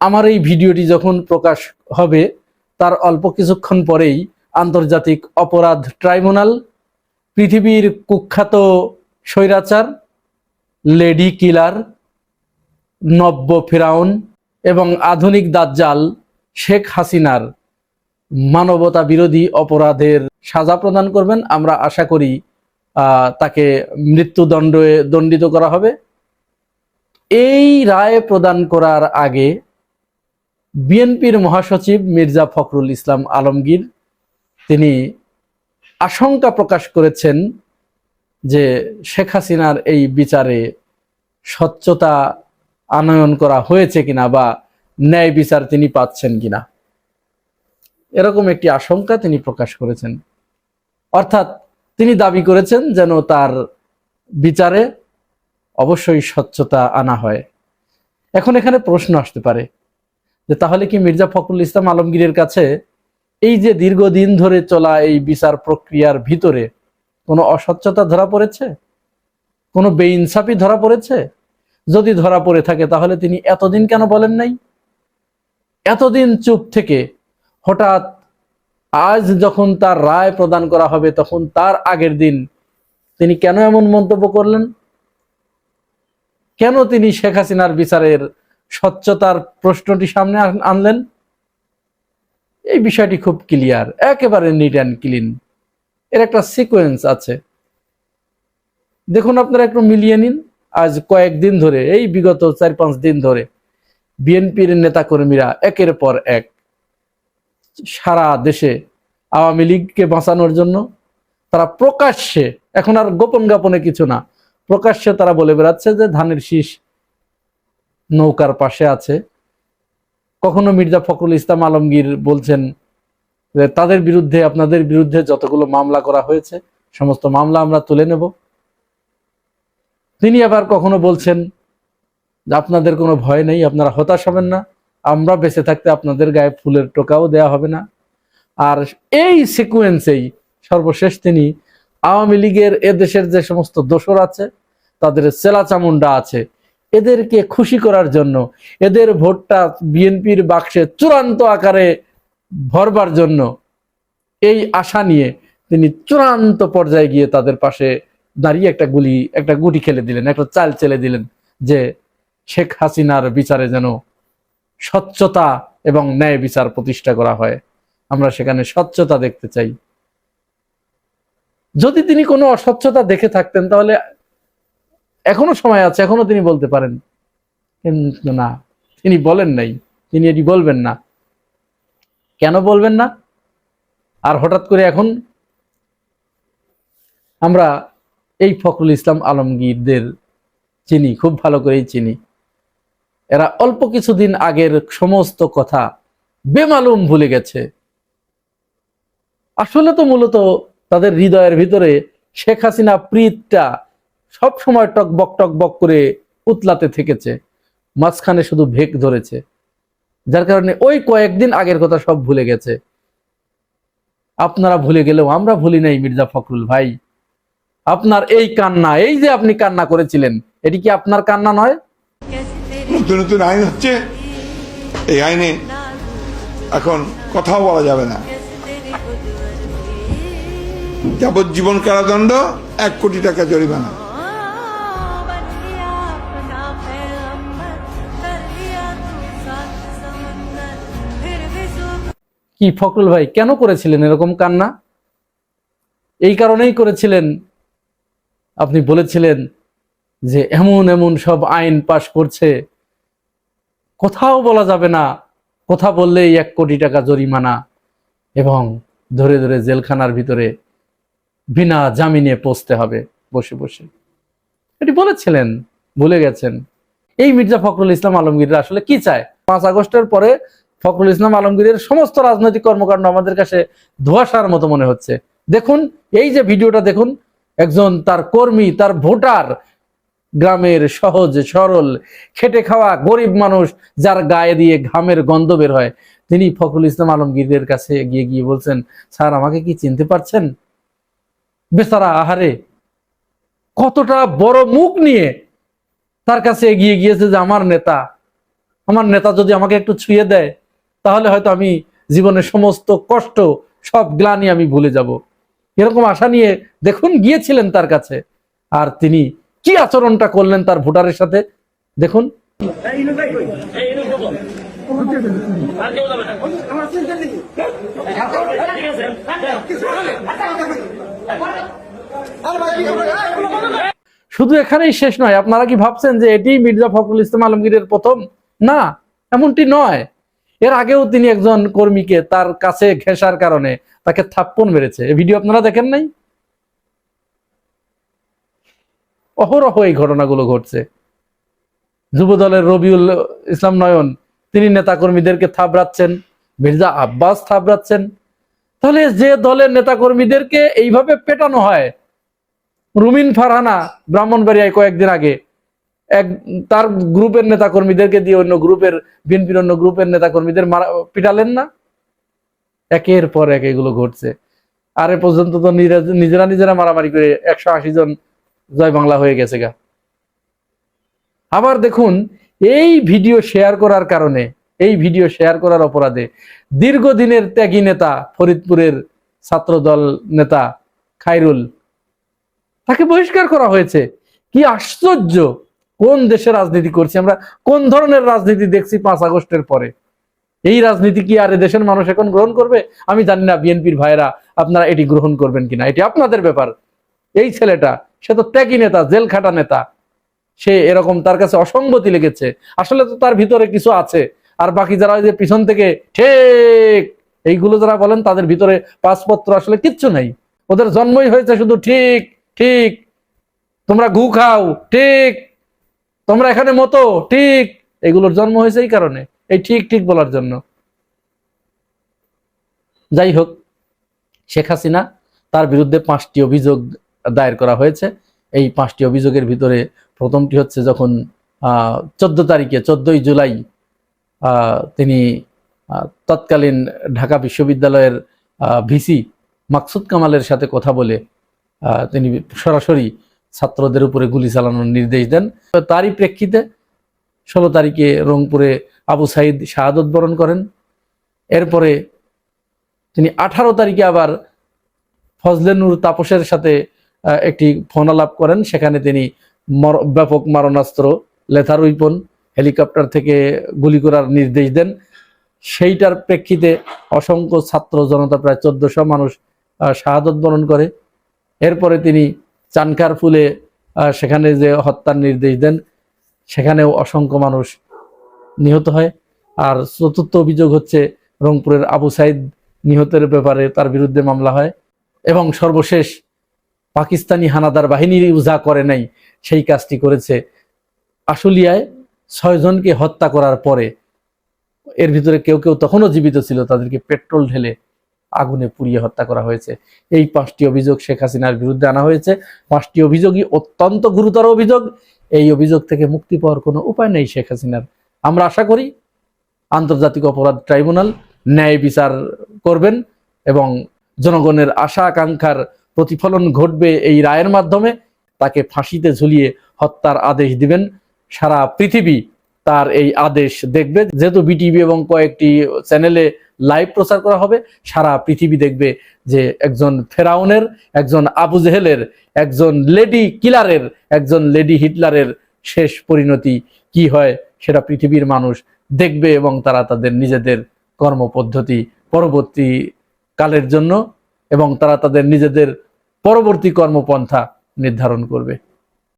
আমার এই ভিডিওটি যখন প্রকাশ হবে, তার অল্প কিছুক্ষণ পরেই আন্তর্জাতিক অপরাধ ট্রাইব্যুনাল, পৃথিবীর কুখ্যাত স্বৈরাচার, লেডি কিলার, নব্য ফেরাউন এবং আধুনিক দাজ্জাল শেখ হাসিনার মানবতা বিরোধী অপরাধের সাজা প্রদান করবেন। আমরা আশা করি তাকে মৃত্যুদণ্ডে দণ্ডিত করা হবে। এই রায় প্রদান করার আগে বিএনপির মহাসচিব মির্জা ফখরুল ইসলাম আলমগীর, তিনি আশঙ্কা প্রকাশ করেছেন যে শেখ হাসিনার এই বিচারে স্বচ্ছতা আনয়ন করা হয়েছে কিনা বা ন্যায় বিচার তিনি পাচ্ছেন কিনা। এরকম একটি আশঙ্কা তিনি প্রকাশ করেছেন। অর্থাৎ তিনি দাবি করেছেন যেন তার বিচারে অবশ্যই স্বচ্ছতা আনা হয়। এখন এখানে প্রশ্ন আসতে পারে যে তাহলে কি মির্জা ফখরুল ইসলাম আলমগীরের কাছে এই যে দীর্ঘদিন ধরে চলা এই বিচার প্রক্রিয়ার ভিতরে কোনো অস্বচ্ছতা ধরা পড়েছে? কোনো বেইনসাফি ধরা পড়েছে? যদি ধরা পড়ে থাকে, তাহলে তিনি এতদিন কেন বলেন নাই? এতদিন চুপ থেকে হঠাৎ আজ যখন তার রায় প্রদান করা হবে, তখন তার আগের দিন তিনি কেন এমন মন্তব্য করলেন? কেন তিনি শেখ হাসিনার বিচারের স্বচ্ছতার প্রশ্নটি সামনে আনলেন। এই বিষয়টি খুব ক্লিয়ার, একেবারে নিট অ্যান্ড ক্লিন এর একটা সিকোয়েন্স আছে। দেখুন আপনারা একটু মিলিয়ে নিন। আজ কয়েকদিন ধরে, এই বিগত চার পাঁচ দিন ধরে বিএনপির নেতাকর্মীরা একের পর এক সারা দেশে আওয়ামী লীগকে বাঁচানোর জন্য তারা প্রকাশ্যে, এখন আর গোপন গোপনে কিছু না, প্রকাশ্যে তারা বলে বেড়াচ্ছে যে ধানের শীষ নৌকার পাশে আছে। কখনো মির্জা ফখরুল ইসলাম আলমগীর বলছেন যে, তাদের বিরুদ্ধে, আপনাদের বিরুদ্ধে যতগুলো মামলা করা হয়েছে, সমস্ত মামলা আমরা তুলে নেব। তিনি আবার কখনো বলছেন যে আপনাদের কোনো ভয় নেই, আপনারা হতাশ হবেন না, আমরা বেঁচে থাকতে আপনাদের গায়ে ফুলের টোকাও দেয়া হবে না। আর এই সিকুয়েন্সেই সর্বশেষ তিনি আওয়ামী লীগের এদেশের যে সমস্ত দোসর আছে, তাদের চেলা চামুন্ডা আছে এদেরকে খুশি করার জন্য, এদের ভোটটা বিএনপির বাক্সে চূড়ান্ত আকারে ভরবার জন্য এই আশা নিয়ে তিনি চূড়ান্ত পর্যায়ে গিয়ে তাদের পাশে দাঁড়িয়ে একটা গুলি, একটা গুটি খেলে দিলেন, একটা চাল চেলে দিলেন যে শেখ হাসিনার বিচারে যেন স্বচ্ছতা এবং ন্যায় বিচার প্রতিষ্ঠা করা হয়। আমরা সেখানে স্বচ্ছতা দেখতে চাই। যদি তিনি কোনো অস্বচ্ছতা দেখে থাকতেন তাহলে এখনও সময় আছে, এখনও তিনি বলতে পারেন। কিন্তু না, তিনি বলেন নাই, তিনি এটি বলবেন না। কেন বলবেন না? আর হঠাৎ করে এখন আমরা এই ফখরুল ইসলাম আলমগীরদের চিনি, খুব ভালো করেই চিনি। এরা অল্প কিছুদিন আগের সমস্ত কথা বেমালুম ভুলে গেছে। আসলে তো মূলত তাদের হৃদয়ের ভিতরে শেখ হাসিনা প্রীতটা সব সময় টক বক টক বক করে উতলাতে থেকেছে, মাঝখানে শুধু ভেক ধরেছে, যার কারণে ওই কয়েকদিন আগের কথা সব ভুলে গেছে। আপনারা ভুলে গেলেও আমরা ভুলি নাই মির্জা ফখরুল ভাই। আপনার এই কান্না, এই যে আপনি কান্না করেছিলেন, এটি কি আপনার কান্না নয়? নতুন নতুন আইন হচ্ছে, এই আইনে এখন কথাও বলা যাবে না। যাবজ্জীবন কারাদণ্ড এক কোটি টাকা জরিমানা। কি ফখরুল ভাই, কেন করেছিলেন এরকম কান্না? এই কারণেই করেছিলেন। আপনি বলেছিলেন যে এমন এমন সব আইন পাশ করছে। কোথাও বলা যাবে না, কথা বললেই এক কোটি টাকা জরিমানা এবং ধরে ধরে জেলখানার ভিতরে বিনা জামিনে পৌঁছতে হবে বসে বসে। এটি বলেছিলেন, ভুলে গেছেন। এই মির্জা ফখরুল ইসলাম আলমগীর আসলে কি চায়? পাঁচ আগস্টের পরে ফখরুল ইসলাম আলমগীরের সমস্ত রাজনৈতিক কর্মকাণ্ড আমাদের কাছে ধোয়াশার মতো মনে হচ্ছে। দেখুন, এই যে ভিডিওটা দেখুন, একজন তার কর্মী, তার ভোটার, গ্রামের সহজ, সরল, খেটে খাওয়া গরিব মানুষ, যার গায়ে দিয়ে ঘামের গন্ধ বের হয়। তিনি ফখরুল ইসলাম আলমগীরের কাছে গিয়ে গিয়ে বলছেন, স্যার, আমাকে কি চিনতে পারছেন? বেচারা আহারে, কতটা বড় মুখ নিয়ে তার কাছে এগিয়ে গিয়েছে যে আমার নেতা। আমার নেতা যদি আমাকে একটু ছুঁয়ে দেয় তাহলে হয়তো আমি জীবনের সমস্ত কষ্ট, সব গ্লানি আমি ভুলে যাব। এরকম আশা নিয়ে দেখুন গিয়েছিলেন তার কাছে। আর তিনি কি আচরণটা করলেন তার ভোটারের সাথে, দেখুন। শুধু এখানেই শেষ নয়, আপনারা কি ভাবছেন যে এটি মির্জা ফখরুল ইসলাম আলমগীরের প্রথম? না, এমনটি নয়। এর আগেও তিনি একজন কর্মীকে তার কাছে ঘেঁষার কারণে তাকে থাপ্পন মেরেছে। ভিডিও আপনারা দেখেন নাই? অহরহ এই ঘটনাগুলো ঘটছে। যুব দলের রবিউল ইসলাম নয়ন, তিনি নেতাকর্মীদেরকে থাবড়াচ্ছেন, মির্জা আব্বাস থাবড়াচ্ছেন। তাহলে যে দলের নেতাকর্মীদেরকে এইভাবে পেটানো হয়? রুমিন ফারহানা ব্রাহ্মণবাড়িয়ায় কয়েকদিন আগে এক, তার গ্রুপের নেতাকর্মীদেরকে দিয়ে অন্য গ্রুপের, বিএনপির অন্য গ্রুপের নেতাকর্মীদের মারা, পিটালেন না? একের পর এক এগুলো ঘটছে। আর এ পর্যন্ত তো নিজেরা- নিজেরা মারামারি করে একশো আশি জন জয় বাংলা হয়ে গেছে গা। আবার দেখুন, এই ভিডিও শেয়ার করার কারণে, এই ভিডিও শেয়ার করার অপরাধে দীর্ঘদিনের ত্যাগী নেতা, ফরিদপুরের ছাত্রদল নেতা খাইরুল তাকে বহিষ্কার করা হয়েছে। কি আশ্চর্য! কোন দেশে রাজনীতি করছি? আমরা কোন ধরনের রাজনীতি দেখছি পাঁচ আগস্টের পরে? এই রাজনীতি কি আর দেশের মানুষ এখন গ্রহণ করবে? আমি জানি না বিএনপির ভাইরা আপনারা এটি গ্রহণ করবেন কিনা। এটি আপনাদের ব্যাপার। এই ছেলেটা, সে তো ত্যাগী নেতা, জেল খাটা নেতা। সে এরকম তার কাছে অসঙ্গতি লেগেছে। আসলে তো তার ভিতরে কিছু আছে। আর বাকি যারা ওই যে পিছন থেকে ঠিক এইগুলো যারা বলেন, তাদের ভিতরে পাসপত্র আসলে কিচ্ছু নাই। ওদের জন্মই হয়েছে শুধু ঠিক ঠিক। তোমরা ঘু খাও, ঠিক। তোমরা এখানে মতো, ঠিক, এগুলোর জন্ম হয়েছে এই কারণে। এই ঠিক ঠিক বলার জন্য। যাই হোক, শেখ হাসিনা তার বিরুদ্ধে পাঁচটি অভিযোগ দায়ের করা হয়েছে। এই পাঁচটি অভিযোগের ভিতরে প্রথমটি হচ্ছে যখন চোদ্দ তারিখে, চোদ্দই জুলাই তিনি তৎকালীন ঢাকা বিশ্ববিদ্যালয়ের ভিসি মাকসুদ কামালের সাথে কথা বলে তিনি সরাসরি ছাত্রদের উপরে গুলি চালানোর নির্দেশ দেন। তারই প্রেক্ষিতে ষোলো তারিখে রংপুরে আবু সাইদ শাহাদত বরণ করেন। এরপরে তিনি আঠারো তারিখে আবার ফজলে নূর তাপসের সাথে একটি ফোন আলাপ করেন। সেখানে তিনি ব্যাপক মারণাস্ত্র, লেথার উইপন, হেলিকপ্টার থেকে গুলি করার নির্দেশ দেন। সেইটার প্রেক্ষিতে অসংখ্য ছাত্র, জনতা প্রায় চোদ্দশো মানুষ শাহাদত বরণ করে। এরপরে তিনি চানকার ফুলে সেখানে যে হত্যার নির্দেশ দেন, সেখানেও অসংখ্য মানুষ নিহত হয়। আর চতুর্থ অভিযোগ হচ্ছে, রংপুরের আবু সাইদ নিহতের ব্যাপারে তার বিরুদ্ধে মামলা হয় এবং সর্বশেষ পাকিস্তানি হানাদার বাহিনী যা করে নাই, সেই কাজটি করেছে। আশুলিয়ায় ছয়জনকে হত্যা করার পরে এর ভিতরে কেউ কেউ তখনও জীবিত ছিল, তাদেরকে পেট্রোল ঢেলে আগুনে পুড়িয়ে হত্যা করা হয়েছে। এই পাঁচটি অভিযোগ শেখ হাসিনার বিরুদ্ধে আনা হয়েছে। পাঁচটি অভিযোগই অত্যন্ত গুরুতর অভিযোগ। এই অভিযোগ থেকে মুক্তি পাওয়ার কোনো উপায় নেই শেখ হাসিনার। আমরা আশা করি আন্তর্জাতিক অপরাধ ট্রাইব্যুনাল ন্যায় বিচার করবেন এবং জনগণের আশা আকাঙ্ক্ষার প্রতিফলন ঘটবে এই রায়ের মাধ্যমে। তাকে ফাঁসিতে ঝুলিয়ে হত্যার আদেশ দিবেন সারা পৃথিবী। তার এই আদেশ দেখবে। যেহেতু বিটিভি এবং কয়েকটি চ্যানেলে লাইভ প্রচার করা হবে, সারা পৃথিবী দেখবে যে একজন ফেরাউনের, একজন আবু জেহেলের, একজন লেডি কিলারের, একজন লেডি হিটলারের শেষ পরিণতি কি হয় সেটা পৃথিবীর মানুষ দেখবে এবং তারা তাদের নিজেদের কর্মপদ্ধতি পরবর্তী কালের জন্য এবং তারা তাদের নিজেদের পরবর্তী কর্মপন্থা নির্ধারণ করবে।